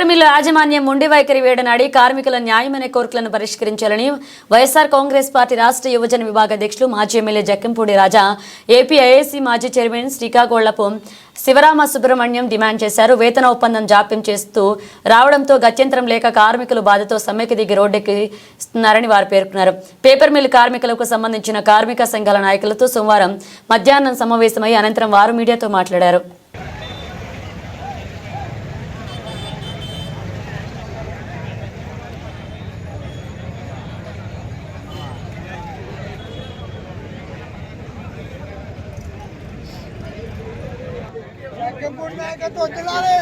Paper mill యాజమాన్యం ఉండి వైఖరి వేడనాడి కార్మికుల న్యాయమైన కోరికలను పరిష్కరించాలని వైఎస్ఆర్ కాంగ్రెస్ పార్టీ రాష్ట్ర యువజన విభాగ అధ్యక్షులు మాజీ MLA Jakkampudi Raja AP IAC మాజీ చైర్మన్ శ్రీకాకుళపు శివరామ సుబ్రహ్మణ్యం డిమాండ్ చేశారు. వేతన ఒప్పందం జాప్యం చేస్తూ రావడంతో గత్యంతరం లేక కార్మికులు బాధతో సమ్మెకి దిగి రోడ్డెక్కిస్తున్నారని వారు పేర్కొన్నారు. పేపర్ మిల్ కార్మికులకు సంబంధించిన కార్మిక సంఘాల నాయకులతో సోమవారం మధ్యాహ్నం సమావేశమై అనంతరం వారు మీడియాతో మాట్లాడారు. జగ్గంపూడి నాయకత్వం వదిలాలి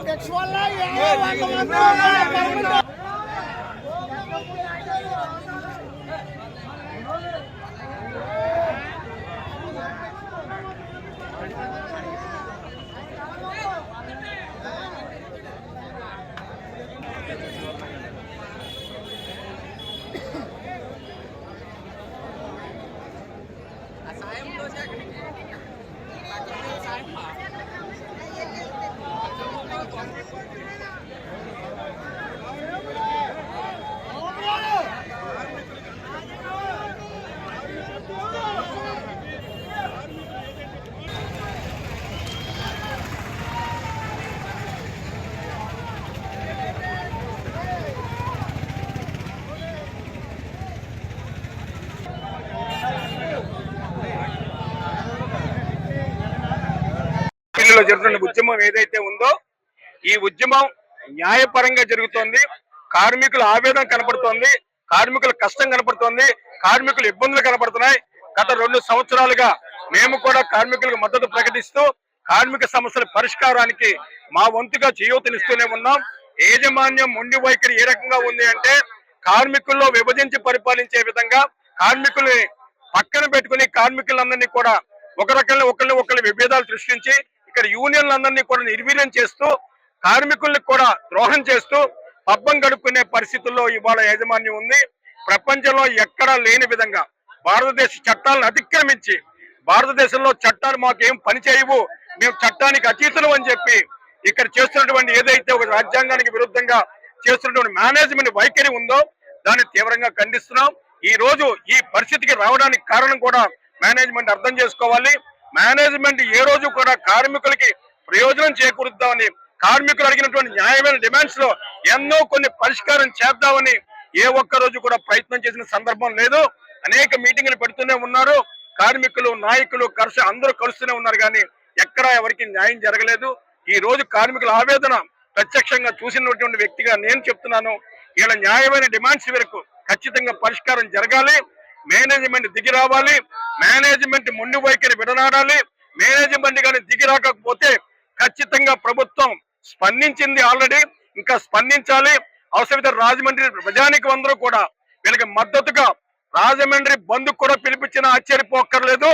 నెక్స్ట్ వల్ల ఏ ఢిల్లీలో జరుగుతున్న ఉద్యమం ఏదైతే ఉందో ఈ ఉద్యమం న్యాయపరంగా జరుగుతోంది. కార్మికుల ఆవేదన కనపడుతోంది. కార్మికుల కష్టం కనపడుతోంది. కార్మికుల ఇబ్బందులు కనపడుతున్నాయి. గత రెండు సంవత్సరాలుగా మేము కూడా కార్మికులకు మద్దతు ప్రకటిస్తూ కార్మిక సమస్యల పరిష్కారానికి మా వంతుగా చేయూతనిస్తూనే ఉన్నాం. యాజమాన్యం మొండి వైఖరి ఏ రకంగా ఉంది అంటే కార్మికుల్లో విభజించి పరిపాలించే విధంగా కార్మికుల్ని పక్కన పెట్టుకుని కార్మికులందరినీ కూడా ఒక రకంగా ఒకరిని ఒకరి విభేదాలు సృష్టించి ఇక్కడ యూనియన్లందరినీ కూడా నిర్వీర్యం చేస్తూ కార్మికుల్ని కూడా ద్రోహం చేస్తూ పబ్బం గడుపుకునే పరిస్థితుల్లో ఇవాళ యాజమాన్యం ఉంది. ప్రపంచంలో ఎక్కడా లేని విధంగా భారతదేశ చట్టాలను అతిక్రమించి భారతదేశంలో చట్టాలు మాకేం పని చేయవు మేము చట్టానికి అతీతులు అని చెప్పి ఇక్కడ చేస్తున్నటువంటి ఏదైతే ఒక రాజ్యాంగానికి విరుద్ధంగా చేస్తున్నటువంటి మేనేజ్మెంట్ వైఖరి ఉందో దాన్ని తీవ్రంగా ఖండిస్తున్నాం. ఈ రోజు ఈ పరిస్థితికి రావడానికి కారణం కూడా మేనేజ్మెంట్ అర్థం చేసుకోవాలి. మేనేజ్మెంట్ ఏ రోజు కూడా కార్మికులకి ప్రయోజనం చేకూరుద్దామని కార్మికులు అడిగినటువంటి న్యాయమైన డిమాండ్స్లో ఎన్నో కొన్ని పరిష్కారం చేద్దామని ఏ ఒక్క రోజు కూడా ప్రయత్నం చేసిన సందర్భం లేదు. అనేక మీటింగులు పెడుతూనే ఉన్నారు. కార్మికులు నాయకులు కర్ష అందరూ కలుస్తూనే ఉన్నారు కానీ ఎక్కడా ఎవరికి న్యాయం జరగలేదు. ఈ రోజు కార్మికుల ఆవేదన ప్రత్యక్షంగా చూసినటువంటి వ్యక్తిగా నేను చెప్తున్నాను. వీళ్ళ న్యాయమైన డిమాండ్స్ వరకు ఖచ్చితంగా పరిష్కారం జరగాలి. మేనేజ్మెంట్ దిగి రావాలి మేనేజ్మెంట్ మొండి వైఖరి విడనాడాలి మేనేజ్మెంట్ కానీ దిగి రాకపోతే ఖచ్చితంగా ప్రభుత్వం స్పందించింది ఆల్రెడీ ఇంకా స్పందించాలి. అవసరమైతే రాజమండ్రి ప్రజానికి అందరూ కూడా వీళ్ళకి మద్దతుగా రాజమండ్రి బంధు కూడా పిలిపించిన ఆశ్చర్యపోక్కర్లేదు.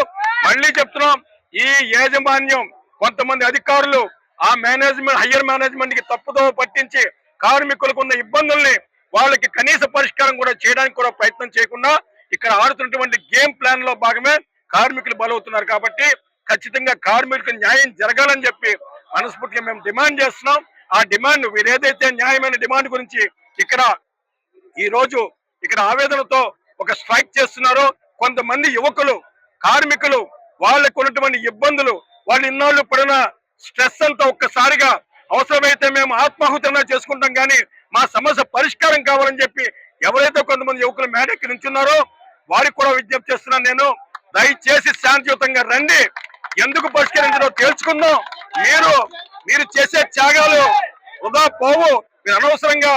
మళ్ళీ చెప్తున్నాం ఈ యాజమాన్యం కొంతమంది అధికారులు ఆ మేనేజ్మెంట్ హయ్యర్ మేనేజ్మెంట్కి తప్పుదో పట్టించి కార్మికులకు ఉన్న ఇబ్బందుల్ని వాళ్ళకి కనీస పరిష్కారం కూడా చేయడానికి కూడా ప్రయత్నం చేయకుండా ఇక్కడ ఆడుతున్నటువంటి గేమ్ ప్లాన్లో భాగమే కార్మికులు బలవుతున్నారు కాబట్టి ఖచ్చితంగా కార్మికులకు న్యాయం జరగాలని చెప్పి మనస్ఫూర్తిగా మేము డిమాండ్ చేస్తున్నాం. ఆ డిమాండ్ వీరు ఏదైతే న్యాయమైన డిమాండ్ గురించి ఇక్కడ ఈ రోజు ఇక్కడ ఆవేదనతో ఒక స్ట్రైక్ చేస్తున్నారు కొంతమంది యువకులు కార్మికులు వాళ్ళకు ఉన్నటువంటి ఇబ్బందులు వాళ్ళు ఇన్నాళ్ళు పడిన స్ట్రెస్ అంతా ఒక్కసారిగా అవసరమైతే మేము ఆత్మాహుతన చేసుకుంటాం కానీ మా సమస్య పరిష్కారం కావాలని చెప్పి ఎవరైతే కొంతమంది యువకులు మేడెక్కి నుంచున్నారో వారికి కూడా విజ్ఞప్తి చేస్తున్నాను నేను. దయచేసి శాంతియుతంగా రండి. ఎందుకు పరిష్కరించడో తేల్చుకుందాం. మీరు మీరు చేసే త్యాగాలు వృధా పోవు. మీరు అనవసరంగా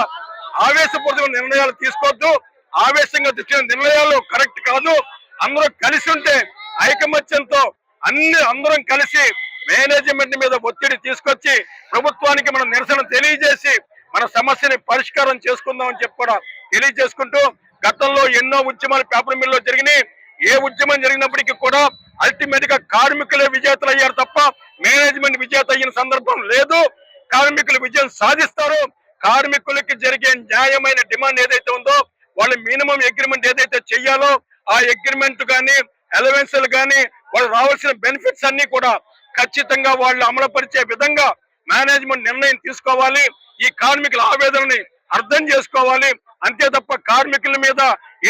ఆవేశపూరితమైన నిర్ణయాలు తీసుకోవద్దు. ఆవేశంగా తీసుకునే నిర్ణయాలు కరెక్ట్ కాదు. అందరూ కలిసి ఉంటే ఐకమత్యంతో అన్ని అందరం కలిసి మేనేజ్మెంట్ మీద ఒత్తిడి తీసుకొచ్చి ప్రభుత్వానికి మనం నిరసన తెలియజేసి మన సమస్యని పరిష్కారం చేసుకుందాం అని చెప్పి కూడా తెలియజేసుకుంటూ గతంలో ఎన్నో ఉద్యమాలు పేపర్ మిల్లో జరిగినాయి. ఏ ఉద్యమం జరిగినప్పటికీ కూడా అల్టిమేట్గా కార్మికులే విజేతలు అయ్యారు తప్ప మేనేజ్మెంట్ విజేత అయిన సందర్భం లేదు. కార్మికులు విజయం సాధిస్తారు. కార్మికులకి జరిగే న్యాయమైన డిమాండ్ ఏదైతే ఉందో వాళ్ళు మినిమం అగ్రిమెంట్ ఏదైతే చెయ్యాలో ఆ అగ్రిమెంట్ కానీ అలవెన్సులు కానీ వాళ్ళు రావాల్సిన బెనిఫిట్స్ అన్ని కూడా ఖచ్చితంగా వాళ్ళు అమలుపరిచే విధంగా మేనేజ్మెంట్ నిర్ణయం తీసుకోవాలి. ఈ కార్మికుల ఆవేదనని అర్థం చేసుకోవాలి. అంతే తప్ప కార్మికుల మీద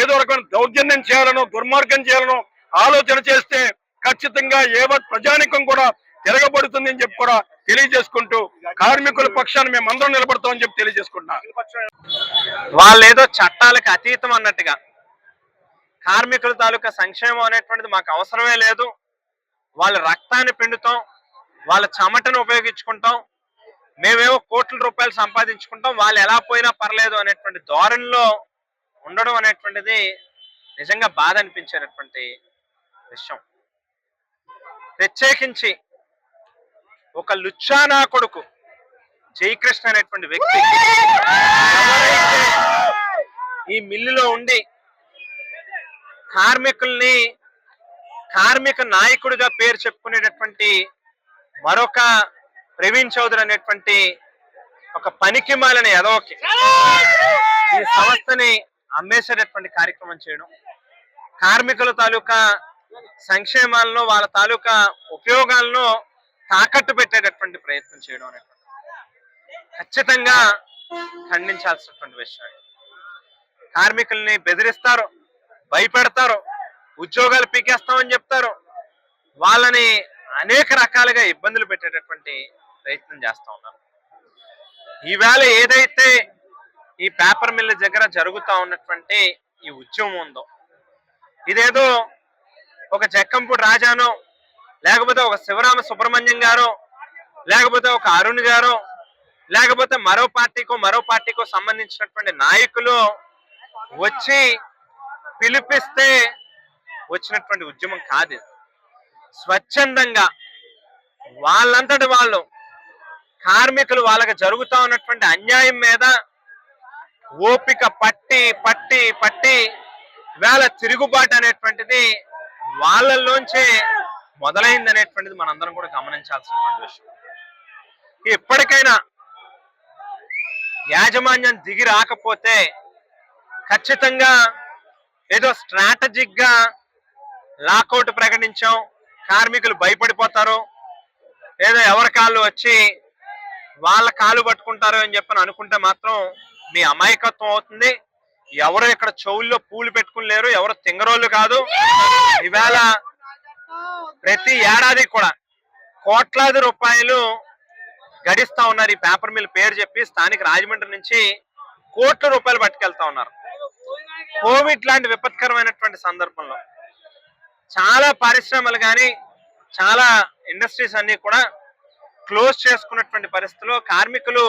ఏదో రకమైన దౌర్జన్యం చేయాలనో దుర్మార్గం చేయాలనో ఆలోచన చేస్తే ఖచ్చితంగా ఏవత్ ప్రజానికం కూడా తిరగబడుతుంది అని చెప్పి కూడా తెలియజేసుకుంటూ కార్మికుల పక్షాన్ని మేమందరం నిలబడతామని చెప్పి తెలియజేసుకుంటున్నా. వాళ్ళు ఏదో చట్టాలకు అతీతం అన్నట్టుగా. కార్మికుల తాలూకా సంక్షేమం అనేటువంటిది మాకు అవసరమే లేదు. వాళ్ళ రక్తాన్ని పిండుతాం వాళ్ళ చెమటను ఉపయోగించుకుంటాం మేమేమో కోట్ల రూపాయలు సంపాదించుకుంటాం వాళ్ళు ఎలా పోయినా పర్లేదు అనేటువంటి ధోరణిలో ఉండడం అనేటువంటిది నిజంగా బాధ అనిపించేటటువంటి విషయం. ప్రత్యేకించి ఒక లుచ్చానా కొడుకు జయకృష్ణ అనేటువంటి వ్యక్తి ఈ మిల్లులో ఉండి కార్మికుల్ని కార్మిక నాయకుడిగా పేరు చెప్పుకునేటటువంటి మరొక ప్రవీణ్ చౌదరి అనేటువంటి ఒక పనికి మాలిన ఎదవకి ఈ సంస్థని అమ్మేసేటటువంటి కార్యక్రమం చేయడం. కార్మికుల తాలూకా సంక్షేమాలను వాళ్ళ తాలూకా ఉపయోగాలను తాకట్టు పెట్టేటటువంటి ప్రయత్నం చేయడం అనేటువంటి ఖచ్చితంగా ఖండించాల్సినటువంటి విషయం కార్మికుల్ని బెదిరిస్తారు భయపెడతారు ఉద్యోగాలు పీకేస్తామని చెప్తారు. వాళ్ళని అనేక రకాలుగా ఇబ్బందులు పెట్టేటటువంటి ప్రయత్నం చేస్తా ఉన్నారు ఈవేళ ఏదైతే ఈ పేపర్ మిల్ దగ్గర జరుగుతూ ఉన్నటువంటి ఈ ఉద్యమం ఉందో ఇదేదో ఒక జక్కంపూడి రాజానో లేకపోతే ఒక శివరామ సుబ్రహ్మణ్యం గారో లేకపోతే ఒక అరుణ్ గారో లేకపోతే మరో పార్టీకో మరో పార్టీకో సంబంధించినటువంటి నాయకులు వచ్చి పిలిపిస్తే వచ్చినటువంటి ఉద్యమం కాదు స్వచ్ఛందంగా వాళ్ళంతటి వాళ్ళు కార్మికులు వాళ్ళకి జరుగుతా ఉన్నటువంటి అన్యాయం మీద ఓపిక పట్టి పట్టి పట్టి వేళ తిరుగుబాటు అనేటువంటిది వాళ్ళల్లోంచే మొదలైంది అనేటువంటిది మనందరం కూడా గమనించాల్సినటువంటి విషయం. ఇప్పటికైనా యాజమాన్యం దిగి రాకపోతే ఖచ్చితంగా ఏదో స్ట్రాటజిక్గా లాకౌట్ ప్రకటించాం కార్మికులు భయపడిపోతారు ఏదో ఎవరి కాళ్ళు వచ్చి వాళ్ళ కాలు పట్టుకుంటారు అని చెప్పని అనుకుంటే మాత్రం మీ అమాయకత్వం అవుతుంది. ఎవరు ఇక్కడ చెవుల్లో పూలు పెట్టుకుని లేరు ఎవరు తింగరోళ్ళు కాదు. ఇవాళ ప్రతి ఏడాది కూడా కోట్లాది రూపాయలు గడిస్తా ఉన్నారు. ఈ పేపర్ మిల్ పేరు చెప్పి స్థానిక రాజమండ్రి నుంచి కోట్ల రూపాయలు పట్టుకెళ్తా ఉన్నారు. కోవిడ్ లాంటి విపత్కరమైనటువంటి సందర్భంలో చాలా పరిశ్రమలు కానీ చాలా ఇండస్ట్రీస్ అన్ని కూడా క్లోజ్ చేసుకున్నటువంటి పరిస్థితుల్లో కార్మికులు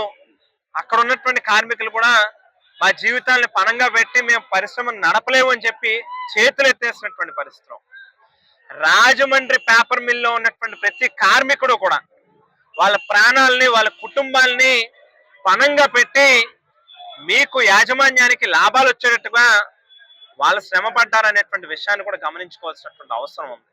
అక్కడ ఉన్నటువంటి కార్మికులు కూడా మా జీవితాలను పణంగా పెట్టి మేము పరిశ్రమను నడపలేము అని చెప్పి చేతులు ఎత్తేసినటువంటి పరిస్థితులు. రాజమండ్రి పేపర్ మిల్లో ఉన్నటువంటి ప్రతి కార్మికుడు కూడా వాళ్ళ ప్రాణాలని వాళ్ళ కుటుంబాలని పణంగా పెట్టి మీకు యాజమాన్యానికి లాభాలు వచ్చేటట్టుగా వాళ్ళు శ్రమ పడ్డారనేటువంటి విషయాన్ని కూడా గమనించుకోవాల్సినటువంటి అవసరం ఉంది.